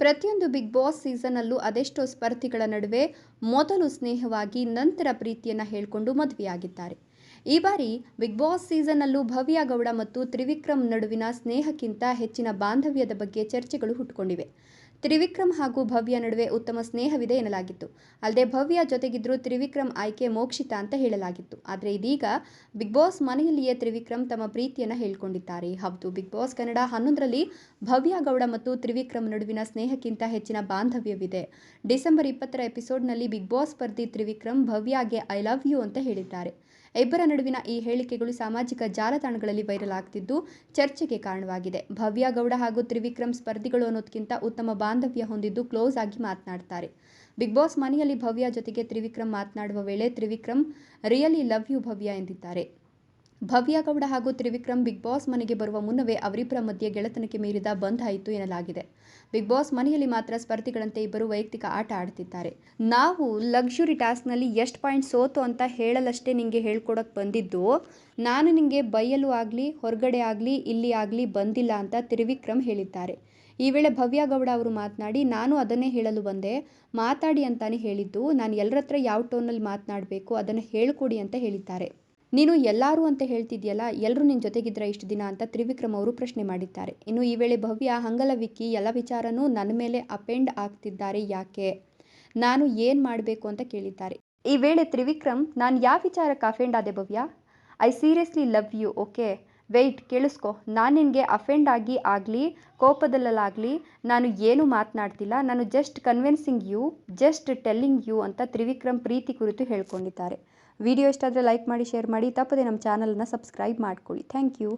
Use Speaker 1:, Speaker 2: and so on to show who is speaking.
Speaker 1: ಪ್ರತಿಯೊಂದು big Boss ಸೀಸನ್ನಲ್ಲೂ ಅದೆಷ್ಟೋ ಸ್ಪರ್ಧಿಗಳ ನಡುವೆ ಮೊದಲು ಸ್ನೇಹವಾಗಿ ನಂತರ ಪ್ರೀತಿಯನ್ನು ಹೇಳಿಕೊಂಡು ಮದುವೆಯಾಗಿದ್ದಾರೆ. ಈ ಬಾರಿ ಬಿಗ್ ಬಾಸ್ ಸೀಸನ್ನಲ್ಲೂ ಭವ್ಯ ಗೌಡ ಮತ್ತು ತ್ರಿವಿಕ್ರಮ್ ನಡುವಿನ ಸ್ನೇಹಕ್ಕಿಂತ ಹೆಚ್ಚಿನ ಬಾಂಧವ್ಯದ ಬಗ್ಗೆ ಚರ್ಚೆಗಳು ಹುಟ್ಟುಕೊಂಡಿವೆ ತ್ರಿವಿಕ್ರಮ್ ಹಾಗೂ ಭವ್ಯ ನಡುವೆ ಉತ್ತಮ ಸ್ನೇಹವಿದೆ ಎನ್ನಲಾಗಿತ್ತು. ಅಲ್ಲದೆ ಭವ್ಯ ಜೊತೆಗಿದ್ರು ತ್ರಿವಿಕ್ರಮ್ ಆಯ್ಕೆ ಮೋಕ್ಷಿತ ಅಂತ ಹೇಳಲಾಗಿತ್ತು. ಆದರೆ ಇದೀಗ ಬಿಗ್ ಬಾಸ್ ಮನೆಯಲ್ಲಿಯೇ ತ್ರಿವಿಕ್ರಮ್ ತಮ್ಮ ಪ್ರೀತಿಯನ್ನು ಹೇಳಿಕೊಂಡಿದ್ದಾರೆ. ಹೌದು, ಬಿಗ್ ಬಾಸ್ ಕನ್ನಡ ಹನ್ನೊಂದರಲ್ಲಿ ಭವ್ಯ ಗೌಡ ಮತ್ತು ತ್ರಿವಿಕ್ರಮ್ ನಡುವಿನ ಸ್ನೇಹಕ್ಕಿಂತ ಹೆಚ್ಚಿನ ಬಾಂಧವ್ಯವಿದೆ. ಡಿಸೆಂಬರ್ ಇಪ್ಪತ್ತರ ಎಪಿಸೋಡ್ನಲ್ಲಿ ಬಿಗ್ ಬಾಸ್ ಸ್ಪರ್ಧಿ ತ್ರಿವಿಕ್ರಮ್ ಭವ್ಯಗೆ ಐ ಲವ್ ಯು ಅಂತ ಹೇಳಿದ್ದಾರೆ. ಇಬ್ಬರ ನಡುವಿನ ಈ ಹೇಳಿಕೆಗಳು ಸಾಮಾಜಿಕ ಜಾಲತಾಣಗಳಲ್ಲಿ ವೈರಲ್ ಆಗ್ತಿದ್ದು ಚರ್ಚೆಗೆ ಕಾರಣವಾಗಿದೆ. ಭವ್ಯ ಗೌಡ ಹಾಗೂ ತ್ರಿವಿಕ್ರಮ್ ಸ್ಪರ್ಧಿಗಳು ಅನ್ನೋದಕ್ಕಿಂತ ಉತ್ತಮ ಬಾಂಧವ್ಯ ಹೊಂದಿದ್ದು ಕ್ಲೋಸ್ ಆಗಿ ಮಾತನಾಡ್ತಾರೆ. ಬಿಗ್ ಬಾಸ್ ಮನೆಯಲ್ಲಿ ಭವ್ಯ ಜೊತೆಗೆ ತ್ರಿವಿಕ್ರಮ್ ಮಾತನಾಡುವ ವೇಳೆ Trivikram, really love you Bhavya ಎಂದಿದ್ದಾರೆ. ಭವ್ಯ ಗೌಡ ಹಾಗೂ ತ್ರಿವಿಕ್ರಮ್ ಬಿಗ್ ಬಾಸ್ ಮನೆಗೆ ಬರುವ ಮುನ್ನವೇ ಅವರಿಬ್ಬರ ಮಧ್ಯೆ ಗೆಳೆತನಕ್ಕೆ ಮೀರಿದ ಬಂಧ ಆಯಿತು ಎನ್ನಲಾಗಿದೆ. ಬಿಗ್ ಬಾಸ್ ಮನೆಯಲ್ಲಿ ಮಾತ್ರ ಸ್ಪರ್ಧಿಗಳಂತೆ ಇಬ್ಬರು ವೈಯಕ್ತಿಕ ಆಟ ಆಡ್ತಿದ್ದಾರೆ. ನಾವು ಲಕ್ಸುರಿ ಟಾಸ್ಕ್ನಲ್ಲಿ ಎಷ್ಟು ಪಾಯಿಂಟ್ ಸೋತು ಅಂತ ಹೇಳಲಷ್ಟೇ ನಿಮಗೆ ಹೇಳ್ಕೊಡಕ್ಕೆ ಬಂದಿದ್ದು. ನಾನು ನಿಮಗೆ ಬೈಯಲು ಆಗಲಿ, ಹೊರಗಡೆ ಆಗಲಿ, ಇಲ್ಲಿ ಆಗಲಿ ಬಂದಿಲ್ಲ ಅಂತ ತ್ರಿವಿಕ್ರಮ್ ಹೇಳಿದ್ದಾರೆ. ಈ ವೇಳೆ ಭವ್ಯ ಗೌಡ ಅವರು ಮಾತನಾಡಿ, ನಾನು ಅದನ್ನೇ ಹೇಳಲು ಬಂದೆ. ಮಾತಾಡಿ ಅಂತಾನೆ ಹೇಳಿದ್ದು. ನಾನು ಎಲ್ಲರತ್ರ ಯಾವ ಟೋನಲ್ಲಿ ಮಾತನಾಡಬೇಕು ಅದನ್ನು ಹೇಳಿಕೊಡಿ ಅಂತ ಹೇಳಿದ್ದಾರೆ. ನೀನು ಎಲ್ಲರೂ ಅಂತ ಹೇಳ್ತಿದ್ಯಲ್ಲ ಎಲ್ಲರೂ ನಿನ್ನ ಜೊತೆಗಿದ್ರ ಇಷ್ಟು ದಿನ ಅಂತ ತ್ರಿವಿಕ್ರಮ್ ಅವರು ಪ್ರಶ್ನೆ ಮಾಡಿದ್ದಾರೆ. ಇನ್ನು ಈ ವೇಳೆ ಭವ್ಯ, ಹಂಗಲ ವಿಕ್ಕಿ ಎಲ್ಲ ವಿಚಾರನೂ ನನ್ನ ಮೇಲೆ ಅಪೆಂಡ್ ಆಗ್ತಿದ್ದಾರೆ ಯಾಕೆ? ನಾನು ಏನು ಮಾಡಬೇಕು ಅಂತ ಕೇಳಿದ್ದಾರೆ. ಈ ವೇಳೆ ತ್ರಿವಿಕ್ರಮ್, ನಾನು ಯಾವ ವಿಚಾರಕ್ಕೆ ಅಫೆಂಡ್ ಆದೆ Bhavya? I seriously love you okay wait ಕೇಳಿಸ್ಕೊ. ನಾನು ನಿನಗೆ ಅಫೆಂಡ್ ಆಗಿ ಆಗಲಿ, ಕೋಪದಲ್ಲಾಗಲಿ, ನಾನು ಏನು ಮಾತನಾಡ್ತಿಲ್ಲ. ನಾನು just convincing you just telling you ಅಂತ ತ್ರಿವಿಕ್ರಮ್ ಪ್ರೀತಿ ಕುರಿತು ಹೇಳ್ಕೊಂಡಿದ್ದಾರೆ. ವಿಡಿಯೋ ಇಷ್ಟ ಆದರೆ ಲೈಕ್ ಮಾಡಿ ಶೇರ್ ಮಾಡಿ. ತಪ್ಪದೆ ನಮ್ಮ ಚಾನಲನ್ನು ಸಬ್ಸ್ಕ್ರೈಬ್ ಮಾಡ್ಕೊಳ್ಳಿ. Thank you